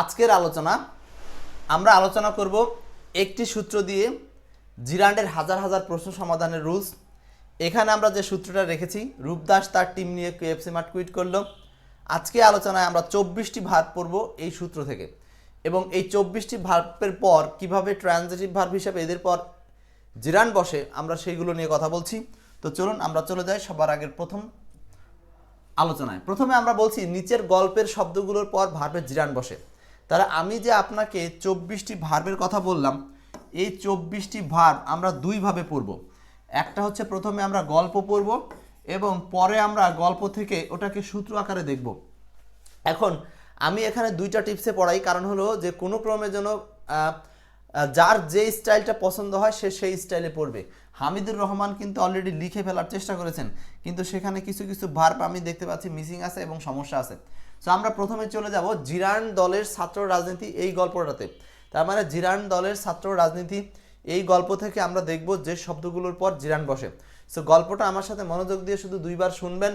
আজকের আলোচনা, আমরা আলোচনা করব একটি সূত্র দিয়ে জিরান্ডের হাজার হাজার প্রশ্ন সমাধানের রুলস। এখানে আমরা যে সূত্রটা রেখেছি, রূপদাস তার টিম নিয়ে কেএফসি মাঠ কুইট করল। আজকে আলোচনায় আমরা চব্বিশটি ভার্ব পড়ব এই সূত্র থেকে এবং এই চব্বিশটি ভার্বের পর কীভাবে ট্রানজিটিভ ভার্ব হিসাবে এদের পর জিরান বসে, আমরা সেইগুলো নিয়ে কথা বলছি। তো চলুন, আমরা চলে যাই সবার আগের প্রথম আলোচনায়। প্রথমে আমরা বলছি, নিচের গল্পের শব্দগুলোর পর ভার্বের জিরান বসে। তাহলে আমি যে আপনাকে চব্বিশটি ভার্বের কথা বললাম, এই চব্বিশটি ভার্ব আমরা দুইভাবে পড়ব। একটা হচ্ছে প্রথমে আমরা গল্প পড়ব এবং পরে আমরা গল্প থেকে ওটাকে সূত্র আকারে দেখব। এখন আমি এখানে দুইটা টিপসে পড়াই, কারণ হলো যে কোনো ক্রমে যেন যার যে স্টাইলটা পছন্দ হয় সে সেই স্টাইলে পড়বে। হামিদুর রহমান কিন্তু অলরেডি লিখে ফেলার চেষ্টা করেছেন, কিন্তু সেখানে কিছু কিছু ভার্ব আমি দেখতে পাচ্ছি মিসিং আছে এবং সমস্যা আছে। সো আমরা প্রথমে চলে যাব জিরান দলের ছাত্র রাজনীতি এই গল্পটাতে। তার মানে জিরান দলের ছাত্র রাজনীতি এই গল্প থেকে আমরা দেখব যে শব্দগুলোর পর জিরান বসে। সো গল্পটা আমার সাথে মনোযোগ দিয়ে শুধু দুইবার শুনবেন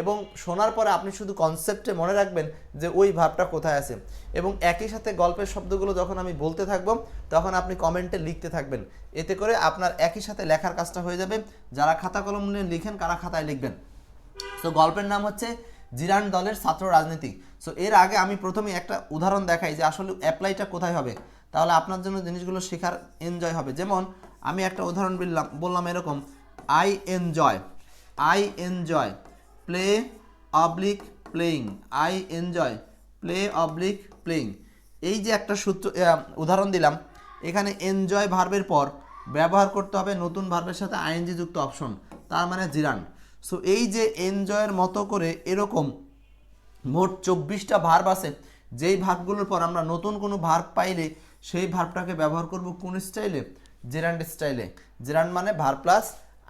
এবং শোনার পরে আপনি শুধু কনসেপ্টে মনে রাখবেন যে ওই ভাবটা কোথায় আছে। এবং একই সাথে গল্পের শব্দগুলো যখন আমি বলতে থাকব, তখন আপনি কমেন্টে লিখতে থাকবেন। এতে করে আপনার একই সাথে লেখার কাজটা হয়ে যাবে। যারা খাতা কলম নিয়ে লিখেন, কারা খাতায় লিখবেন? সো গল্পের নাম হচ্ছে জিরান দলের ছাত্র রাজনীতি। সো এর আগে আমি প্রথমে একটা উদাহরণ দেখাই যে আসলে অ্যাপ্লাইটা কোথায় হবে। তাহলে আপনার জন্য জিনিসগুলো শেখার এনজয় হবে। যেমন, আমি একটা উদাহরণ বললাম বললাম এরকম I enjoy I enjoy play oblique playing I enjoy play oblique playing এই যে একটা সূত্র উদাহরণ দিলাম, এখানে এনজয় ভার্বের পর ব্যবহার করতে হবে নতুন ভার্বের সাথে আইএনজি যুক্ত অপশন তার মানে জিরান। সো এই যে এনজয়ের মতো করে এরকম মোট চব্বিশটা ভার্ব আছে, যেই ভার্বগুলোর পর আমরা নতুন কোনো ভার্ব পাইলে সেই ভার্বটাকে ব্যবহার করব কোন স্টাইলে জেরান্ড স্টাইলে জেরান্ড মানে ভার্ব প্লাস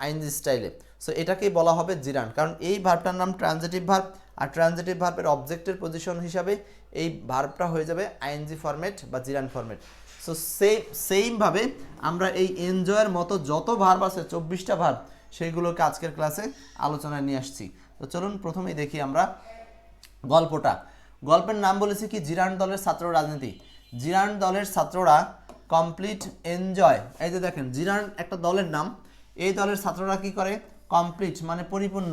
আইনজি স্টাইলে সো এটাকেই বলা হবে জিরান্ড কারণ এই ভার্বটার নাম ট্রানজিটিভ ভার্ব আর ট্রানজিটিভ ভার্বের অবজেক্টের পজিশন হিসাবে এই ভার্বটা হয়ে যাবে আইএনজি ফরম্যাট বা জিরান ফরম্যাট সো সেই সেইমভাবে আমরা এই এনজয়ের মতো যত ভার্ব আছে, চব্বিশটা ভার্ব সেইগুলোকে আজকের ক্লাসে আলোচনায় নিয়ে আসছি। তো চলুন প্রথমেই দেখি আমরা গল্পটা। গল্পের নাম বলেছি কি? জিরান দলের ছাত্র রাজনীতি। জিরান দলের ছাত্ররা কমপ্লিট এনজয় এই যে দেখেন, জিরান একটা দলের নাম। এই দলের ছাত্ররা কি করে? কমপ্লিট মানে পরিপূর্ণ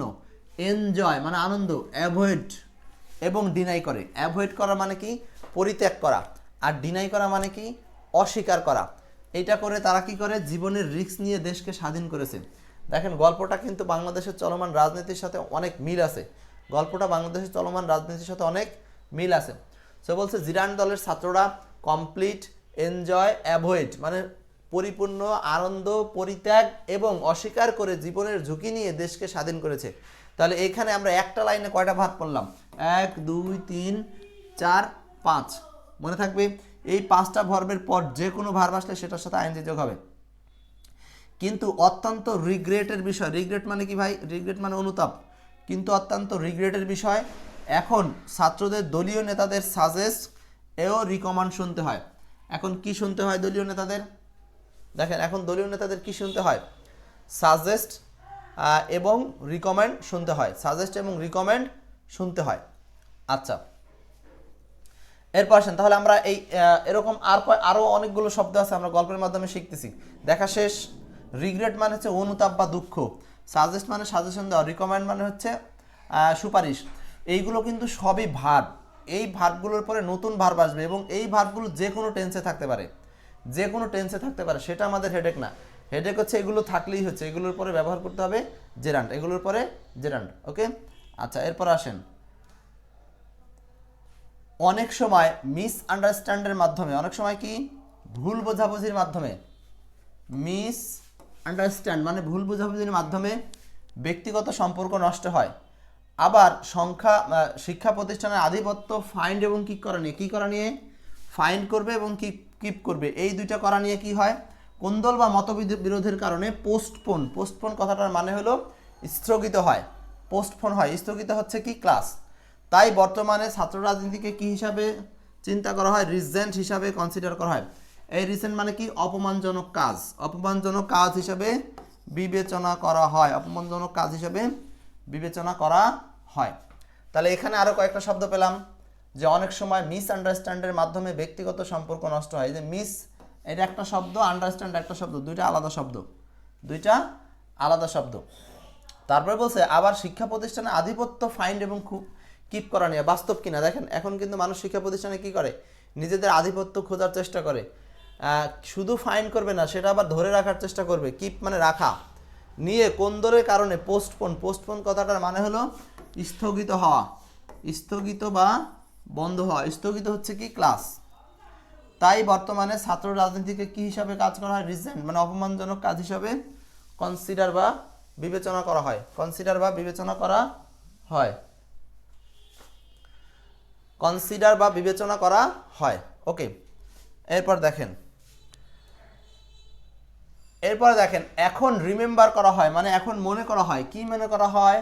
এনজয় মানে আনন্দ অ্যাভয়েড এবং ডিনাই করে। অ্যাভয়েড করা মানে কি? পরিত্যাগ করা। আর ডিনাই করা মানে কি? অস্বীকার করা। এইটা করে তারা কি করে? জীবনের রিস্ক নিয়ে দেশকে স্বাধীন করেছে। দেখেন, গল্পটা কিন্তু বাংলাদেশের চলমান রাজনীতির সাথে অনেক মিল আছে। গল্পটা বাংলাদেশের চলমান রাজনীতির সাথে অনেক মিল আছে। সে বলছে, জিরান দলের ছাত্ররা কমপ্লিট এনজয় অ্যাভয়েড মানে পরিপূর্ণ, আনন্দ, পরিত্যাগ এবং অস্বীকার করে জীবনের ঝুঁকি নিয়ে দেশকে স্বাধীন করেছে। তাহলে এখানে আমরা একটা লাইনে কয়টা ভাগ পড়লাম? এক, দুই, তিন, চার, পাঁচ। মনে থাকবে, এই পাঁচটা ভর্বের পর যে কোনো ভার্ব আসলে সেটার সাথে আইনজি যোগ হবে। কিন্তু অত্যন্ত রিগ্রেটের বিষয়। রিগ্রেট মানে কি ভাই? রিগ্রেট মানে অনুতাপ। কিন্তু অত্যন্ত রিগ্রেটের বিষয়, এখন ছাত্রদের দলীয় নেতাদের সাজেস্ট এও রিকমান্ড শুনতে হয়। এখন কি শুনতে হয় দলীয় নেতাদের? দেখেন, এখন দলীয় নেতাদের কি শুনতে হয়? সাজেস্ট এবং রিকমেন্ড শুনতে হয়। সাজেস্ট এবং রিকমেন্ড শুনতে হয়। আচ্ছা। এরপর আসেন, তাহলে আমরা এই এরকম আর আরও অনেকগুলো শব্দ আছে, আমরা গল্পের মাধ্যমে শিখতেছি। দেখা শেষ। রিগ্রেট মানে হচ্ছে অনুতাপ বা দুঃখ। সাজেস্ট মানে সাজেশন দেওয়া রিকমেন্ড মানে হচ্ছে সুপারিশ। এইগুলো কিন্তু সবই ভার্ব এই ভার্বগুলোর পরে নতুন ভার্ব আসবে এবং এই ভার্বগুলো যে কোনো টেন্সে থাকতে পারে। যে কোনো টেন্সে থাকতে পারে, সেটা আমাদের হেডেক না। হেডেক হচ্ছে এগুলো থাকলেই হচ্ছে। এগুলোর পরে ব্যবহার করতে হবে জেরান্ড এগুলোর পরে জেরান্ড ওকে আচ্ছা এরপর আসেন। অনেক সময় মিস আন্ডারস্ট্যান্ডের মাধ্যমে, অনেক সময় কি? ভুল বোঝাবুঝির মাধ্যমে। মিস আন্ডারস্ট্যান্ড মানে ভুল বোঝাবুঝির মাধ্যমে ব্যক্তিগত সম্পর্ক নষ্ট হয়। আবার সংখ্যা শিক্ষা প্রতিষ্ঠানের আধিপত্য ফাইন্ড এবং কিক করা নিয়ে। কী করা নিয়ে? ফাইন্ড করবে এবং কিপ কিপ করবে। এই দুইটা করা নিয়ে কি হয়? কোন্দল বা মতবিরোধের কারণে পোস্টপোন পোস্টপোন কথাটার মানে হলো স্থগিত হয়। পোস্টপোন হয়। স্থগিত হচ্ছে কি? ক্লাস তাই বর্তমানে ছাত্র রাজনীতিকে কি হিসাবে চিন্তা করা হয়? রিজেন্ট হিসাবে কনসিডার করা হয়। এই রিসেন্ট মানে কি? অপমানজনক কাজ। অপমানজনক কাজ হিসাবে বিবেচনা করা হয়। অপমানজনক কাজ হিসাবে বিবেচনা করা হয়। তাহলে এখানে আরও কয়েকটা শব্দ পেলাম, যে অনেক সময় মিস আন্ডারস্ট্যান্ডের মাধ্যমে ব্যক্তিগত সম্পর্ক নষ্ট হয়। যে মিস এটা একটা শব্দ আন্ডারস্ট্যান্ড একটা শব্দ, দুইটা আলাদা শব্দ। দুইটা আলাদা শব্দ। তারপরে বলছে, আবার শিক্ষা প্রতিষ্ঠানে আধিপত্য ফাইন্ড এবং খুব কিপ করা নিয়ে, বাস্তব কিনা? দেখেন, এখন কিন্তু মানুষ শিক্ষা প্রতিষ্ঠানে কি করে? নিজেদের আধিপত্য খোঁজার চেষ্টা করে। শুধু ফাইন করবে না, সেটা আবার ধরে রাখার চেষ্টা করবে। কিপ মানে রাখা। নিয়ে কোন্দরের কারণে পোস্টপোন পোস্টপোন কথাটার মানে হলো স্থগিত হওয়া। স্থগিত বা বন্ধ হওয়া। স্থগিত হচ্ছে কি? ক্লাস তাই বর্তমানে ছাত্র রাজনীতিকে কি হিসাবে কাজ করা হয়? রিজেন্ট মানে অপমানজনক কাজ হিসাবে কনসিডার বা বিবেচনা করা হয়। কনসিডার বা বিবেচনা করা হয়। কনসিডার বা বিবেচনা করা হয়। ওকে এরপর দেখেন। এরপর দেখেন, এখন রিমেম্বার করা হয় মানে এখন মনে করা হয়। কি মনে করা হয়?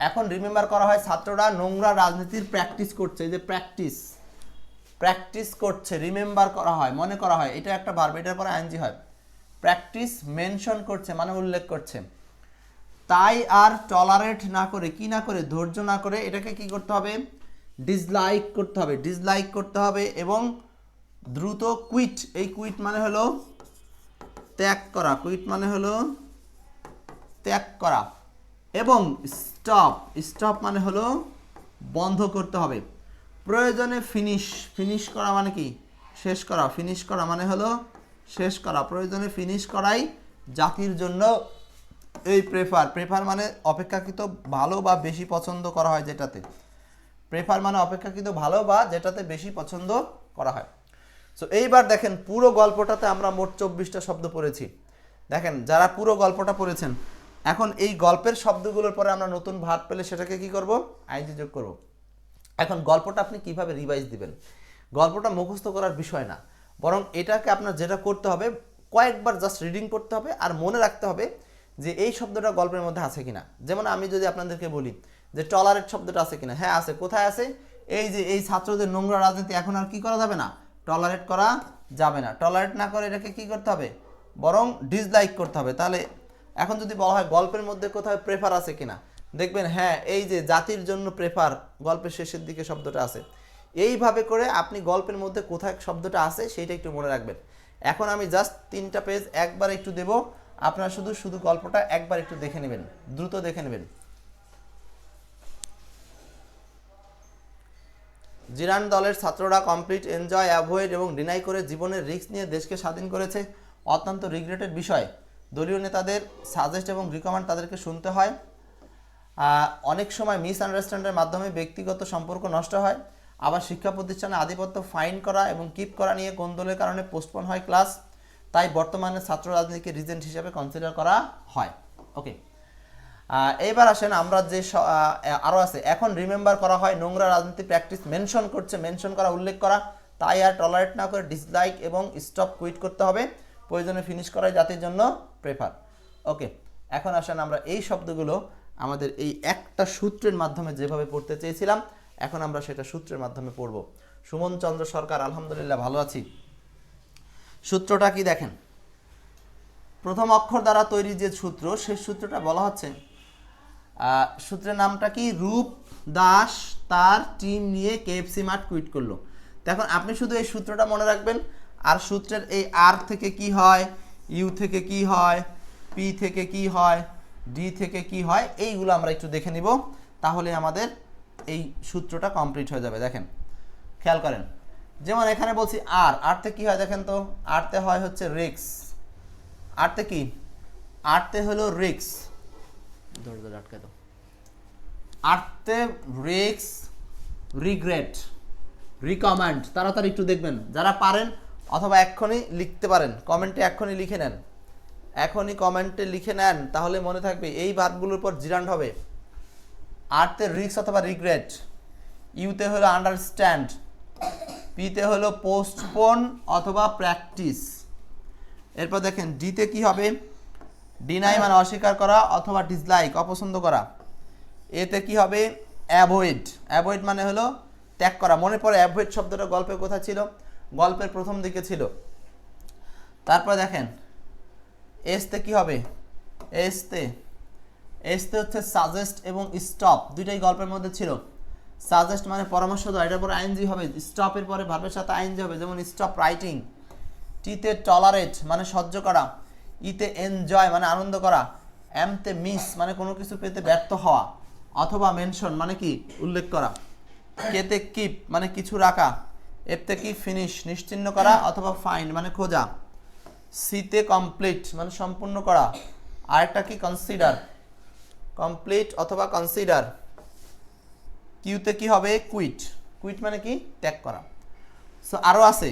এখন রিমেম্বার করা হয় ছাত্ররা নোংরা রাজনীতির প্র্যাকটিস করছে। যে প্র্যাকটিস প্র্যাকটিস করছে রিমেম্বার করা হয়, মনে করা হয়। এটা একটা ভার্ব এটার পরে আইনজি হয়। প্র্যাকটিস মেনশন করছে মানে উল্লেখ করছে। তাই আর টলারেট না করে, কি না করে, ধৈর্য না করে, এটাকে কি করতে হবে? ডিসলাইক করতে হবে। ডিসলাইক করতে হবে এবং দ্রুত কুইট এই কুইট মানে হলো ত্যাগ করা কুইট মানে হলো ত্যাগ করা এবং স্টপ স্টপ মানে হলো বন্ধ করতে হবে। প্রয়োজনে ফিনিশ ফিনিশ করা মানে কি? শেষ করা ফিনিশ করা মানে হলো শেষ করা। প্রয়োজনে ফিনিশ করাই জাতির জন্য এই প্রেফার প্রেফার মানে অপেক্ষাকৃত ভালো বা বেশি পছন্দ করা হয় যেটাতে। প্রেফার মানে অপেক্ষাকৃত ভালো বা যেটাতে বেশি পছন্দ করা হয়। সো এইবার দেখেন পুরো গল্পটাতে আমরা মোট চব্বিশটা শব্দ পড়েছি। দেখেন, যারা পুরো গল্পটা পড়েছেন, এখন এই গল্পের শব্দগুলোর পরে আমরা নতুন ভাত পেলে সেটাকে কি করব? আইনজি যোগ করব। এখন গল্পটা আপনি কীভাবে রিভাইজ দিবেন? গল্পটা মুখস্থ করার বিষয় না। বরং এটাকে আপনার যেটা করতে হবে, কয়েকবার জাস্ট রিডিং করতে হবে আর মনে রাখতে হবে যে এই শব্দটা গল্পের মধ্যে আছে কিনা। যেমন আমি যদি আপনাদেরকে বলি যে টলারেট শব্দটা আছে কিনা। হ্যাঁ আছে। কোথায় আছে? এই যে এই ছাত্রদের নোংরা রাজনীতি, এখন আর কি করা যাবে না? টলারেট করা যাবে না। টলারেট না করে এটাকে কি করতে হবে? বরং ডিসলাইক করতে হবে। তাহলে এখন যদি বলা হয় গল্পের মধ্যে কোথায় প্রেফার আছে কিনা? দেখবেন হ্যাঁ এই যে জাতির জন্য প্রেফার গল্পের শেষের দিকে শব্দটা আছে। এইভাবে করে আপনি গল্পের মধ্যে কোথায় শব্দটা আছে, সেইটা একটু মনে রাখবেন। এখন আমি জাস্ট তিনটা পেজ একবার একটু দেব। আপনারা শুধু শুধু গল্পটা একবার একটু দেখে নেবেন। দ্রুত দেখে নেবেন। জিরান দলের ছাত্ররা কমপ্লিট এনজয় অ্যাভয়েড এবং ডিনাই করে জীবনের রিস্ক নিয়ে দেশকে স্বাধীন করেছে। অত্যন্ত রিগ্রেটেড বিষয়। দলীয় নেতাদের সাজেস্ট এবং রিকমেন্ড তাদেরকে শুনতে হয়। অনেক সময় মিস আন্ডারস্ট্যান্ডের মাধ্যমে ব্যক্তিগত সম্পর্ক নষ্ট হয়। আবার শিক্ষা প্রতিষ্ঠানে আধিপত্য ফাইন করা এবং কিপ করা নিয়ে কোন্দলের কারণে পোস্টপোন হয় ক্লাস তাই বর্তমানে ছাত্র রাজনীতিকে রিজেন্ট হিসেবে কনসিডার করা হয়। ওকে আহ, এইবার আসেন আমরা যে স- আহ, আরও আছে। এখন রিমেম্বার করা হয় নোংরা রাজনীতি প্র্যাকটিস মেনশন করছে মেনশন করা উল্লেখ করা। তাই আর টলারেট না করে ডিসলাইক এবং স্টপ কুইট করতে হবে। প্রয়োজনে ফিনিশ করাই জাতির জন্য প্রেফার ওকে এখন আসেন আমরা এই শব্দগুলো আমাদের এই একটা সূত্রের মাধ্যমে যেভাবে পড়তে চেয়েছিলাম এখন আমরা সেটা সূত্রের মাধ্যমে পড়ব। সুমন চন্দ্র সরকার আলহামদুলিল্লাহ ভালো আছি। সূত্রটা কি দেখেন? প্রথম অক্ষর দ্বারা তৈরি যে সূত্র সেই সূত্রটা বলা হচ্ছে সূত্রের নামটা কি? রূপ দাস তার টিম নিয়ে কেএফসি মাঠ কুইট করল। তো এখন আপনি শুধু এই সূত্রটা মনে রাখবেন, আর সূত্রের এই আর থেকে কি হয় ইউ থেকে কি হয় পি থেকে কি হয় ডি থেকে কি হয়, এইগুলো আমরা একটু দেখে নিব। তাহলে আমাদের এই সূত্রটা কমপ্লিট হয়ে যাবে। দেখেন, খেয়াল করেন। যেমন এখানে বলছি আর আরতে কি হয় দেখেন তো? আরতে হয় হচ্ছে রিক্স আরতে কি? আরতে হলো রিক্স দরজা আটকে দাও। আরতে রিক্স, রিগ্রেট, রিকমেন্ড, তাড়াতাড়ি একটু দেখবেন। যারা পারেন অথবা এক্ষুনি লিখতে পারেন, কমেন্টে এক্ষুনি লিখে নেন। এখনই কমেন্টে লিখে নেন, তাহলে মনে থাকবে এই ভার্বগুলোর পর জিরান্ড হবে। আরতে রিক্স অথবা রিগ্রেট, ইউতে হলো আন্ডারস্ট্যান্ড, পিতে হলো পোস্টপোন অথবা প্র্যাকটিস। এরপর দেখেন, ডিতে কি হবে? ডিনাই মানে অস্বীকার করা অথবা ডিসলাইক অপছন্দ করা। এতে কি হবে? অ্যাভয়েড অ্যাভয়েড মানে হলো ত্যাগ করা। মনে পড়ে অ্যাভয়েড শব্দটা গল্পে কোথায় ছিল? গল্পের প্রথম দিকে ছিল। তারপর দেখেন, এসতে কি হবে? এসতে। এসতে হচ্ছে সাজেস্ট এবং স্টপ দুইটাই গল্পের মধ্যে ছিল। সাজেস্ট মানে পরামর্শ দেওয়া। এটার পরে আইনজি হবে। স্টপের পরে ভার্বের সাথে আইনজি হবে। যেমন স্টপ রাইটিং টিতে টলারেট মানে সহ্য করা। ইতে এনজয় মানে আনন্দ করা এমতে মিস মানে কোনো কিছু পেতে ব্যর্থ হওয়া, অথবা মেনশন মানে কি? উল্লেখ করা, কেতে কিপ মানে কিছু রাখা এতে কি ফিনিশ নিশ্চিহ্ন করা অথবা ফাইন মানে খোঁজা, সিতে কমপ্লিট মানে সম্পূর্ণ করা, আরেকটা কি? কনসিডার কমপ্লিট অথবা কনসিডার কিউতে কি হবে? কুইট কুইট মানে কি? ত্যাগ করা। সো আরও আছে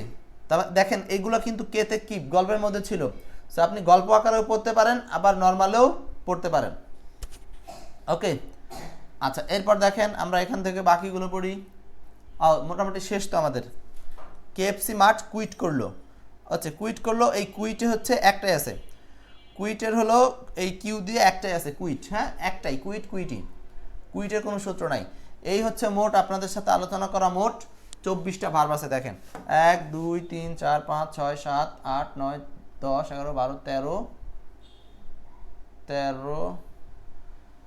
দেখেন, এগুলো কিন্তু কেতে কিপ গল্পের মধ্যে ছিল। সো আপনি গল্প আকারেও পড়তে পারেন, আবার নর্মালেও পড়তে পারেন। ওকে? আচ্ছা এরপর দেখেন আমরা এখান থেকে বাকিগুলো পড়ি। মোটামুটি শেষ তো আমাদের। কেএফসি মার্ট কুইট করল। আচ্ছা কুইট করল, এই কুইটে হচ্ছে একটাই আছে। কুইটের হলো এই কিউ দিয়ে একটাই আছে কুইট হ্যাঁ? একটাই কুইট কুইটই কুইটের কোনো সূত্র নাই। এই হচ্ছে মোট, আপনাদের সাথে আলোচনা করা মোট চব্বিশটা ভার্ব আছে, দেখেন। এক, দুই, তিন, চার, পাঁচ, ছয়, সাত, আট, নয় দশ, এগারো, বারো, তেরো তেরো,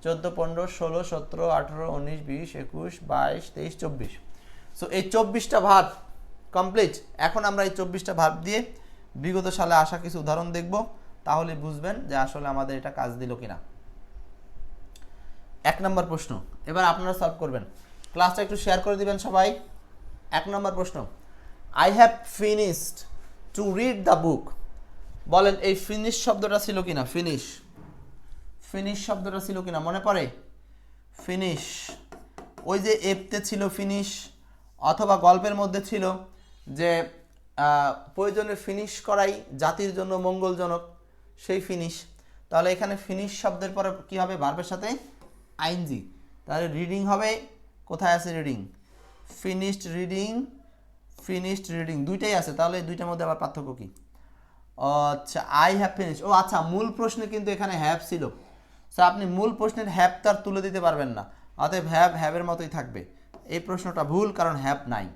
চোদ্দ, পনেরো, ষোলো, সতেরো, আঠেরো, উনিশ, বিশ, একুশ, বাইশ, তেইশ, চব্বিশ। সো এই চব্বিশটা ভার্ব কমপ্লিট এখন আমরা এই চব্বিশটা ভার্ব দিয়ে বিগত সালে আসা কিছু উদাহরণ দেখব। তাহলে বুঝবেন যে আসলে আমাদের এটা কাজ দিল কিনা। এক নম্বর প্রশ্ন। এবার আপনারা সলভ করবেন। ক্লাসটা একটু শেয়ার করে দিবেন সবাই। এক নম্বর প্রশ্ন। I have finished to read the book বলেন, এই ফিনিশ শব্দটা ছিল কিনা? ফিনিশ ফিনিশ শব্দটা ছিল কিনা? মনে পড়ে? ফিনিশ ওই যে এপতে ছিল ফিনিশ অথবা গল্পের মধ্যে ছিল যে প্রয়োজনে ফিনিশ করাই জাতির জন্য মঙ্গলজনক, সেই ফিনিশ তাহলে এখানে ফিনিশ শব্দের পরে কি হবে? ভার্বের সাথে আইনজি তাহলে রিডিং হবে, কোথায় আছে reading finished reading finished reading দুইটাই আছে। তাহলে দুইটার মধ্যে আবার পার্থক্য কি? আচ্ছা আই হ্যাভ ফিনিশ ও আচ্ছা মূল প্রশ্নে কিন্তু এখানে হ্যাভ ছিল। সো আপনি মূল প্রশ্নের হ্যাভ তার তুলে দিতে পারবেন না। অতএব হ্যাভ হ্যাভের মতোই থাকবে। এই প্রশ্নটা ভুল, কারণ হ্যাভ নাই।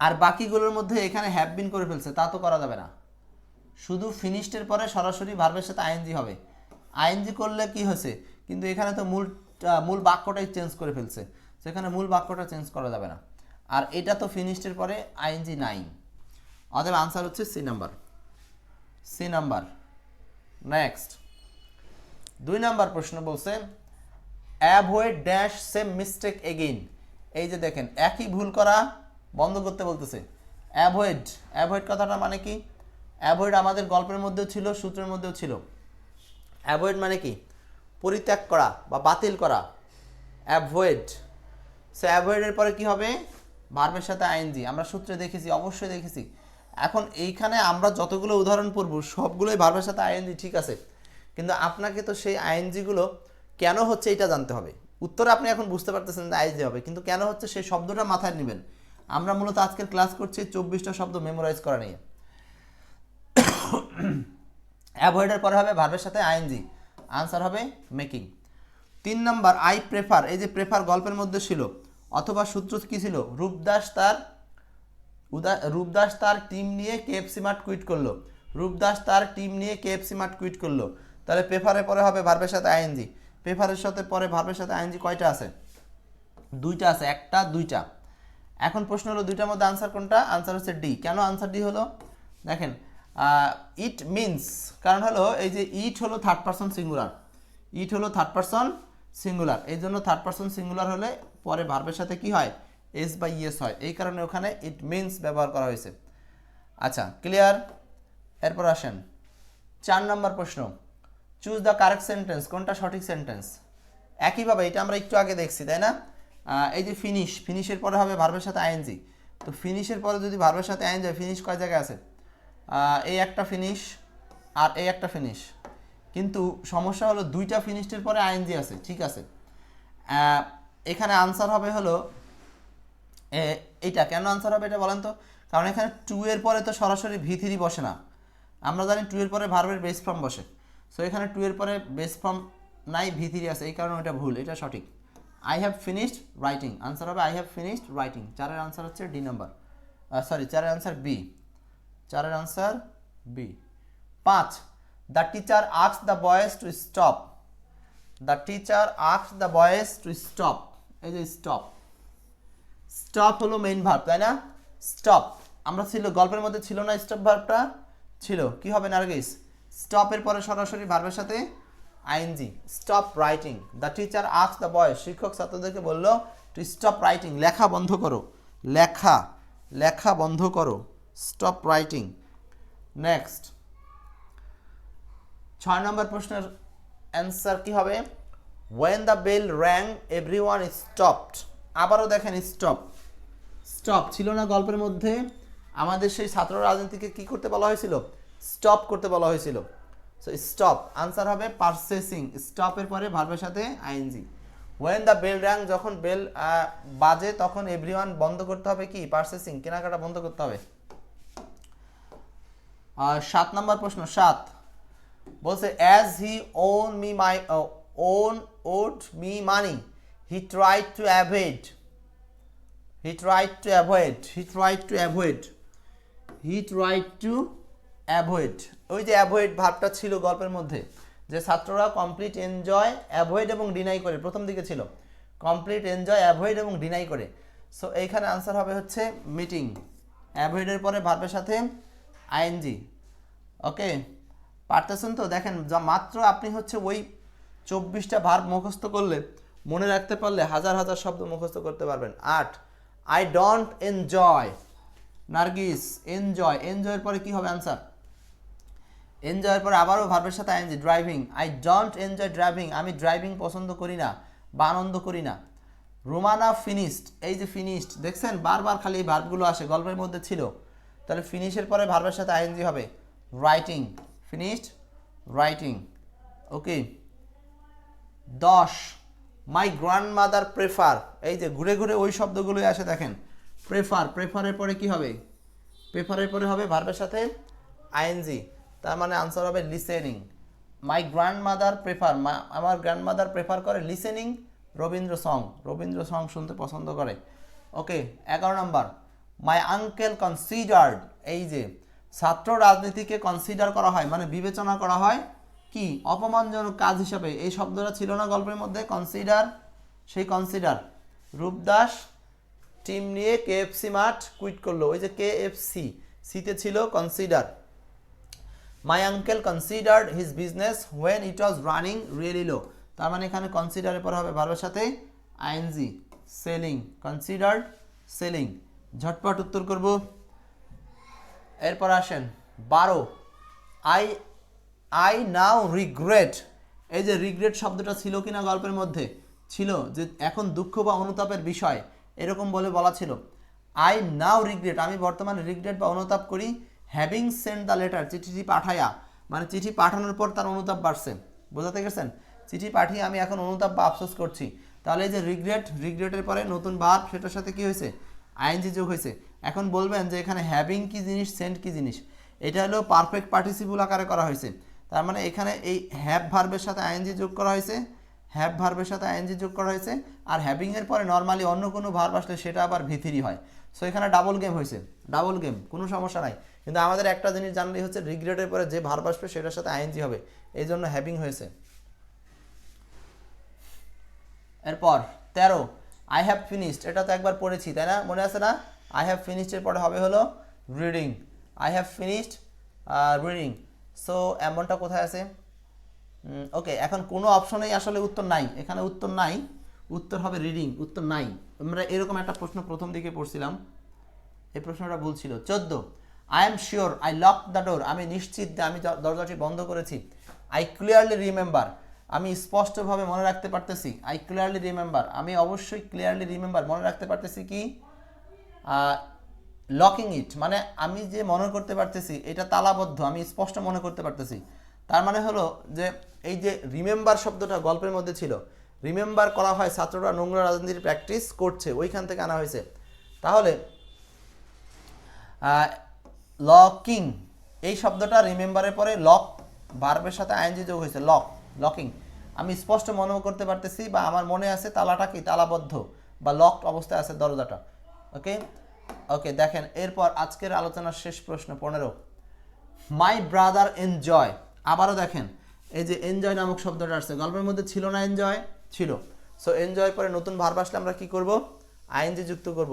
আর বাকিগুলোর মধ্যে এখানে হ্যাভ বিন করে ফেলছে, তা তো করা যাবে না। শুধু ফিনিশডের পরে সরাসরি ভার্বের সাথে আইএনজি হবে। আইএনজি করলে কি হয়েছে? কিন্তু এখানে তো মূল মূল বাক্যটাই চেঞ্জ করে ফেলছে। সেখানে মূল বাক্যটা চেঞ্জ করা যাবে না। আর এটা তো ফিনিশডের পরে আইএনজি নাই। অতএব আনসার হচ্ছে C number C number next দুই নাম্বার প্রশ্ন বলছে avoid dash same mistake again এই যে দেখেন, একই ভুল করা বন্ধ করতে বলতেছে। অ্যাভয়েড অ্যাভয়েড কথাটা মানে কি? অ্যাভয়েড আমাদের গল্পের মধ্যেও ছিল, সূত্রের মধ্যেও ছিল। অ্যাভয়েড মানে কি? পরিত্যাগ করা বা বাতিল করা। অ্যাভয়েড সে অ্যাভয়েডের পরে কি হবে? ভার্বের সাথে আইনজি আমরা সূত্রে দেখেছি, অবশ্যই দেখেছি। এখন এইখানে আমরা যতগুলো উদাহরণ পড়ব, সবগুলোই ভার্বের সাথে আইএনজি ঠিক আছে। কিন্তু আপনাকে তো সেই আইএনজিগুলো কেন হচ্ছে এটা জানতে হবে। উত্তরে আপনি এখন বুঝতে পারতেছেন যে আইএনজি হবে, কিন্তু কেন হচ্ছে সেই শব্দটা মাথায় নেবেন? আমরা মূলত আজকের ক্লাস করছি চব্বিশটা শব্দ মেমোরাইজ করা নিয়ে। অ্যাভয়েডের পরে হবে ভার্বের সাথে আইএনজি। আনসার হবে মেকিং। তিন নম্বর, আই প্রেফার, এই যে প্রেফার গল্পের মধ্যে ছিল, অথবা সূত্র কি ছিল? রূপদাস তার রূপদাস তার টিম নিয়ে কেএফসি মার্ট কুইট করল। রূপদাস তার টিম নিয়ে কেএফসি মার্ট কুইট করল। তাহলে পেপারের পরে হবে ভার্বের সাথে আইএনজি। পেপারের সাথে পরে ভার্বের সাথে আইএনজি কয়টা আছে? দুইটা আছে, একটা, দুইটা। এখন প্রশ্ন হলো দুইটার মধ্যে আনসার কোনটা? আনসার হচ্ছে ডি কেন আনসার ডি হলো? দেখেন ইট মিনস কারণ হলো এই যে ইট হলো থার্ড পারসন সিঙ্গুলার ইট হলো থার্ড পারসন সিঙ্গুলার এই জন্য থার্ড পারসন সিঙ্গুলার হলে পরে ভার্বের সাথে কি হয়? এস বা ইয়েস হয়। এই কারণে ওখানে ইট মিনস ব্যবহার করা হয়েছে। আচ্ছা ক্লিয়ার এরপর আসেন। চার নম্বর প্রশ্ন। চুজ দ্য কারেক্ট সেন্টেন্স কোনটা সঠিক সেন্টেন্স একইভাবে, এটা আমরা একটু আগে দেখছি, তাই না? এই যে ফিনিশ ফিনিশের পরে হবে ভার্বের সাথে আইএনজি তো ফিনিশের পরে যদি ভার্বের সাথে আইএনজি ফিনিশ কয় জায়গায় আছে? এই একটা ফিনিশ আর এই একটা ফিনিশ কিন্তু সমস্যা হলো দুইটা ফিনিশের পরে আইএনজি আছে, ঠিক আছে? এখানে আনসার হবে হলো এইটা কেন আনসার হবে এটা বলেন তো? কারণ এখানে টু এর পরে তো সরাসরি ভি থ্রি বসে না। আমরা জানি টু এর পরে ভার্বের বেস ফর্ম বসে। সো এখানে টু এর পরে বেস ফর্ম নাই ভি থ্রি আছে। এই কারণে এটা ভুল, এটা সঠিক। I have finished writing answer হবে আই হ্যাভ ফিনিশড রাইটিং চারের আনসার হচ্ছে ডি নাম্বার সরি চারের আনসার বি চারের আনসার বি পাঁচ the teacher asks the boys to stop the teacher asks the boys to stop এই যে stop stop হলো main verb তাই না? স্টপ আমরা ছিল, গল্পের মধ্যে ছিল না স্টপ ভার্বটা ছিল। কি হবে নার্গিস? স্টপের পরে সরাসরি ভার্বের সাথে ING stop writing the teacher asks the boy শিক্ষক ছাত্রদেরকে বলল টু স্টপ রাইটিং লেখা বন্ধ করো। লেখা লেখা বন্ধ করো। স্টপ রাইটিং নেক্সট ছয় নম্বর প্রশ্নের অ্যান্সার কি হবে? When the bell rang everyone one stopped আবারও দেখেন স্টপ স্টপ ছিল না গল্পের মধ্যে। আমাদের সেই ছাত্র রাজনীতিকে কি করতে বলা হয়েছিল? স্টপ করতে বলা হয়েছিল। সো স্টপ আনসার হবে পারসেসিং স্টপের পরে ভার্বের সাথে ING when the bell rang যখন বেল বাজে, তখন এভরিওয়ান বন্ধ করতে হবে কি? পারসেসিং কেনাকাটা বন্ধ করতে হবে। সাত নম্বর প্রশ্ন, সাত। বলছে as he own me my own owed me money he try to avoid he try to avoid he try to avoid he try to avoid ওই যে অ্যাভয়েড ভাবটা ছিল গল্পের মধ্যে, যে ছাত্ররা কমপ্লিট এনজয় অ্যাভয়েড এবং ডিনাই করে, প্রথম দিকে ছিল। কমপ্লিট এনজয় অ্যাভয়েড এবং ডিনাই করে। সো এইখানে আনসার হবে হচ্ছে মিটিং অ্যাভয়েডের পরে ভার্বের সাথে আইএনজি ওকে পারতেছেন তো? দেখেন, যা মাত্র আপনি হচ্ছে ওই চব্বিশটা ভার্ব মুখস্থ করলে মনে রাখতে পারলে হাজার হাজার শব্দ মুখস্থ করতে পারবেন। আট আই ডোন্ট এনজয় নার্গিস এনজয় এনজয়ের পরে কি হবে আনসার এনজয়ের পরে আবারও ভার্বের সাথে ING driving I don't enjoy driving আমি ড্রাইভিং পছন্দ করি না বা আনন্দ করি না। রোমানা ফিনিশড এই যে ফিনিশড দেখছেন? বারবার খালি এই ভার্বগুলো আসে, গল্পের মধ্যে ছিল। তাহলে ফিনিশের পরে ভার্বের সাথে আইএনজি হবে। রাইটিং ফিনিশড রাইটিং ওকে দশ মাই গ্র্যান্ড মাদার প্রেফার এই যে ঘুরে ঘুরে ওই শব্দগুলোই আসে, দেখেন। প্রেফার প্রেফারের পরে কি হবে? প্রেফারের পরে হবে ভার্বের সাথে আইএনজি তার মানে আনসার হবে listening my grandmother prefer আমার গ্র্যান্ড মাদার প্রেফার করে listening Rabindra song Rabindra song শুনতে পছন্দ করে। ওকে এগারো নম্বর মাই আঙ্কেল কনসিডার্ড এই যে, ছাত্র রাজনীতিকে কনসিডার করা হয় মানে বিবেচনা করা হয় কি? অপমানজনক কাজ হিসাবে। এই শব্দটা ছিল না গল্পের মধ্যে? কনসিডার সেই কনসিডার রূপদাস টিম নিয়ে কে কেএফসি মাঠ কুইট করল। ওই যে কে কেএফসি সিতে ছিল consider my uncle considered his business when it was running really low তার মানে এখানে কনসিডারের পর হবে ভার্বের সাথে আইএনজি সেলিং কনসিডার্ড সেলিং ঝটপট উত্তর করব। এরপর আসেন, বারো। আই আই নাও রিগ্রেট এই যে রিগ্রেট শব্দটা ছিল কিনা গল্পের মধ্যে? ছিল যে এখন দুঃখ বা অনুতাপের বিষয়। এরকম বলে বলা ছিল। আই নাও রিগ্রেট আমি বর্তমানে রিগ্রেট বা অনুতাপ করি। হ্যাভিং সেন্ড দ্য লেটার চিঠিটি পাঠায়া। মানে চিঠি পাঠানোর পর তার অনুতাপ বাড়ছে। বোঝাতে গেছেন? চিঠি পাঠিয়ে আমি এখন অনুতাপ বা আফসোস করছি। তাহলে এই যে রিগ্রেট রিগ্রেটের পরে নতুন ভাব সেটার সাথে কি হয়েছে? আইএনজি যোগ হয়েছে। এখন বলবেন যে এখানে হ্যাভিং কি জিনিস সেন্ড কি জিনিস? এটা হলো পারফেক্ট পার্টিসিপুল আকারে করা হয়েছে। তার মানে এখানে এই হ্যাভ ভার্বের সাথে আইএনজি যোগ করা হয়েছে হ্যাভ ভার্বের সাথে আইএনজি যোগ করা হয়েছে, আর হ্যাভিং এর পরে নর্মালি অন্য কোনো ভার্ব আসলে সেটা আবার ভিথিরি হয়। সো এখানে ডাবল গেম হয়েছে ডাবল গেম কোনো সমস্যা নাই। কিন্তু আমাদের একটা জিনিস জানলেই হচ্ছে রিগ্রেটের পরে যে ভার্ব আসবে সেটার সাথে আইএনজি হবে, এই জন্য হ্যাভিং হয়েছে। এরপর, তেরো আই হ্যাভ ফিনিশড এটা তো একবার পড়েছি, তাই না? মনে আছে না? আই হ্যাভ ফিনিশডের পরে হবে হলো reading I have finished reading so এমনটা কোথায় আছে? ওকে এখন কোনো অপশনেই আসলে উত্তর নাই। এখানে উত্তর নাই। উত্তর হবে রিডিং উত্তর নাই। আমরা এরকম একটা প্রশ্ন প্রথম দিকে পড়ছিলাম। এই প্রশ্নটা ভুল ছিল। চোদ্দ I am sure I lock the door আমি নিশ্চিত আমি দরজাটি বন্ধ করেছি। আই ক্লিয়ারলি রিমেম্বার আমি স্পষ্টভাবে মনে রাখতে পারতেছি। আই ক্লিয়ারলি রিমেম্বার আমি অবশ্যই ক্লিয়ারলি রিমেম্বার মনে রাখতে পারতেছি কি? লকিং ইট মানে আমি যে মনে করতে পারতেছি, এটা তালাবদ্ধ, আমি স্পষ্ট মনে করতে পারতেছি। তার মানে হলো যে, এই যে রিমেম্বার শব্দটা গল্পের মধ্যে ছিল রিমেম্বার করা হয় ছাত্ররা নোংরা রাজনীতির প্র্যাকটিস করছে, ওইখান থেকে আনা হয়েছে। তাহলে লকিং এই শব্দটা রিমেম্বারের পরে লক ভার্বের সাথে আইএনজি যোগ হয়েছে লক লকিং আমি স্পষ্ট মনে করতে পারতেছি বা আমার মনে আছে তালাটা কি, তালাবদ্ধ বা লকড অবস্থায় আছে দরজাটা ওকে ওকে দেখেন, এরপর আজকের আলোচনার শেষ প্রশ্ন, পনেরো। মাই ব্রাদার এনজয় আবারও দেখেন, এই যে এনজয় নামক শব্দটা আসছে, গল্পের মধ্যে ছিল না এনজয় ছিল। সো এনজয় পরে নতুন ভার্ব আসলে আমরা কি করব? আইএনজি যুক্ত করব।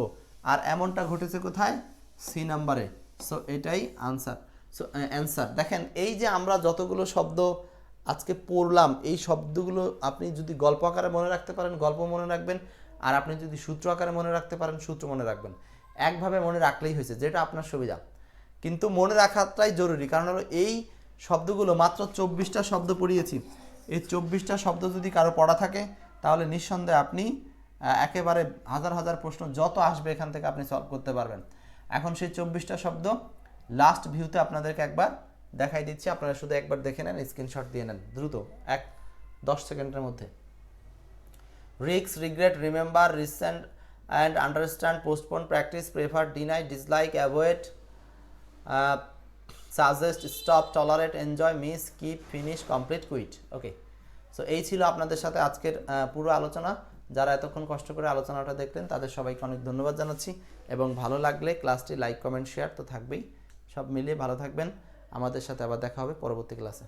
আর এমনটা ঘটেছে কোথায়? সি নাম্বারে সো এটাই আনসার সো অ্যান্সার দেখেন, এই যে আমরা যতগুলো শব্দ আজকে পড়লাম, এই শব্দগুলো আপনি যদি গল্প আকারে মনে রাখতে পারেন, গল্প মনে রাখবেন, আর আপনি যদি সূত্র আকারে মনে রাখতে পারেন, সূত্র মনে রাখবেন। একভাবে মনে রাখলেই হয়েছে, যেটা আপনার সুবিধা। কিন্তু মনে রাখাটাই জরুরি, কারণ হলো এই শব্দগুলো মাত্র চব্বিশটা শব্দ পড়িয়েছি। এই চব্বিশটা শব্দ যদি কারও পড়া থাকে, তাহলে নিঃসন্দেহে আপনি একেবারে হাজার হাজার প্রশ্ন যত আসবে এখান থেকে আপনি সলভ করতে পারবেন। এখন সেই চব্বিশটা শব্দ লাস্ট ভিউতে আপনাদেরকে একবার দেখাই দিচ্ছি। আপনারা শুধু একবার দেখে নেন স্ক্রিনশট দিয়ে নেন, দ্রুত, এক, দশ সেকেন্ডের মধ্যে। রিক্স regret remember resent and understand postpone practice prefer deny dislike avoid suggest stop tolerate enjoy miss keep finish complete quit okay so এই ছিল আপনাদের সাথে আজকের পুরো আলোচনা। যারা এতক্ষণ কষ্ট করে আলোচনাটা দেখলেন, তাদের সবাইকে অনেক ধন্যবাদ জানাচ্ছি। এবং ভালো লাগলে ক্লাসটি লাইক, কমেন্ট, শেয়ার তো থাকবেই। সব মিলিয়ে ভালো থাকবেন। আমাদের সাথে আবার দেখা হবে পরবর্তী ক্লাসে।